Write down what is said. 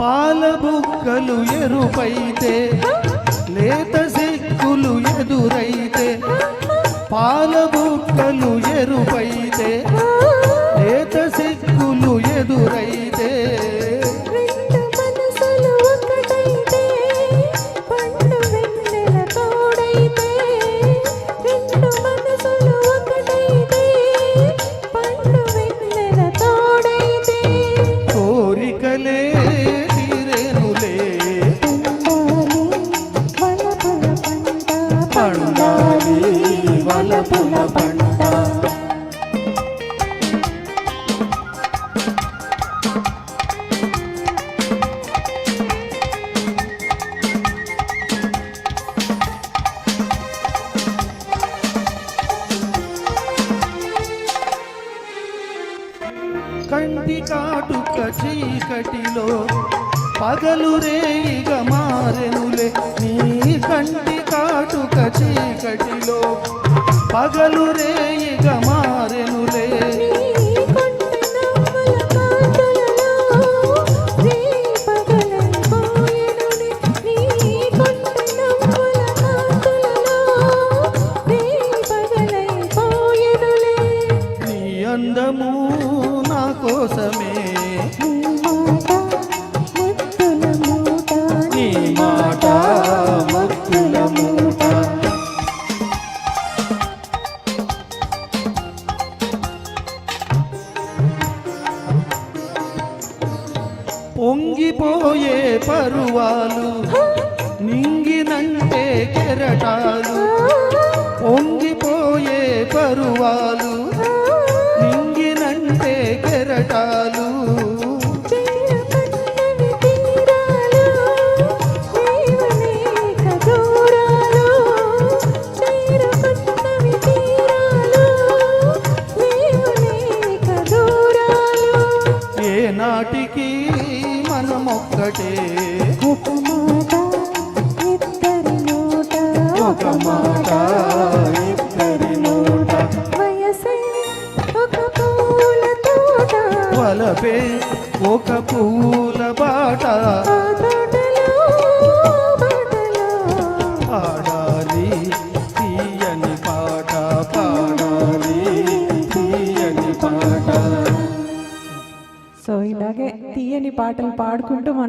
పాల బుక్కలు ఎరుపైతే లేత సిక్కులు ఎదురైతే పాల బుక్కలు ఎరుపైతే లేత సిక్కులు ఎదురైతే. పండాలి వలపుల పంట పంట. కంటి కాటుక చీకటిలో పగలు రేయిగ మారెనులే నీ కంటి కాటుక చీకటిలో. పగలు రేయిగ మారెనులే. నీ కొంటె నవ్వుల పొంగిపోయే పరువాలు నింగినంటే కెరటాలు. పొంగిపోయే పరువాలు నింగినంటే కెరటాలు. నాటికి మనమొక్కటే ఒక మాట ఇద్దరి నోట ఒక మాట ఇద్దరి నోట. వయసే ఒక పూల తోట. వలపే ఒక పూల బాట. పాటలు పాడుకుంటూ మనం